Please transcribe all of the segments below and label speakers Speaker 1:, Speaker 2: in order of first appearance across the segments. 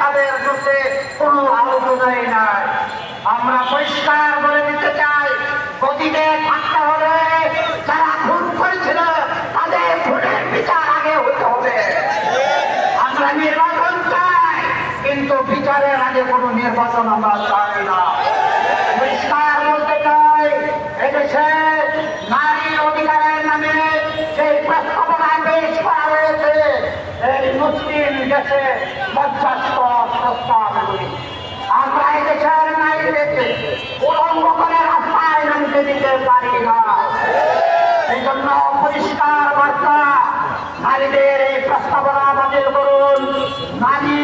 Speaker 1: তাদের মধ্যে কোনো আলোচনাই নাই। আমরা পরিষ্কার বলে দিতে চাই গতিতে থাকতে হলে যারা খুন করেছিল, তাদের খুনের বিচার আগে হতে হবে। আমরা নির্বাচন চাই, কিন্তু বিচারের আগে কোনো নির্বাচন আমরা চাই না। জন্য পরিষ্কার বার্তা। নারীদের এই প্রস্তাবনা বাতিল করুন। নারী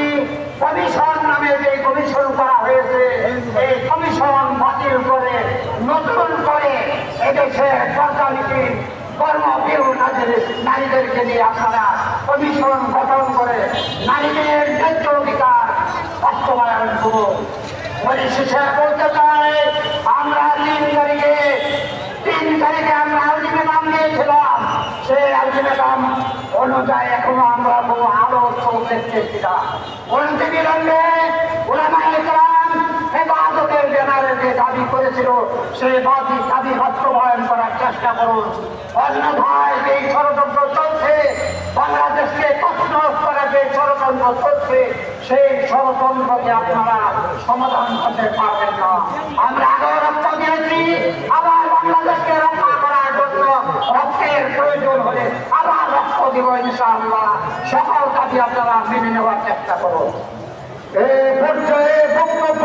Speaker 1: কমিশন নামে যে কমিশন করা হয়েছে, এই কমিশন বাতিল করে, নতুন করে এদেশের পর্যানীতি কর্মবিহু নারীদেরকে নিয়ে আপনারা কমিশন গঠন করে নারীদের ন্যায্য অধিকার বাস্তবায়ন করুন। দিয়েছিলাম সেই আলটিমেটাম অনুযায়ী এখনও আমরা কোনো আলোচ্য দেখতেছি না অন্তিম বিলম্বে, ওলামায়ে ইকরাম হেফাজতের ব্যানারে যে দাবি করেছিল, সেই দাবি দাবি বাস্তবায়ন করার চেষ্টা করুন। আপনারা সমাধান করতে পারবেন না। আমরা দিব ইনশাআল্লাহ। সকল কাজে আপনারা মেনে নেওয়ার চেষ্টা করুন। এই পর্যায়ে বক্তব্য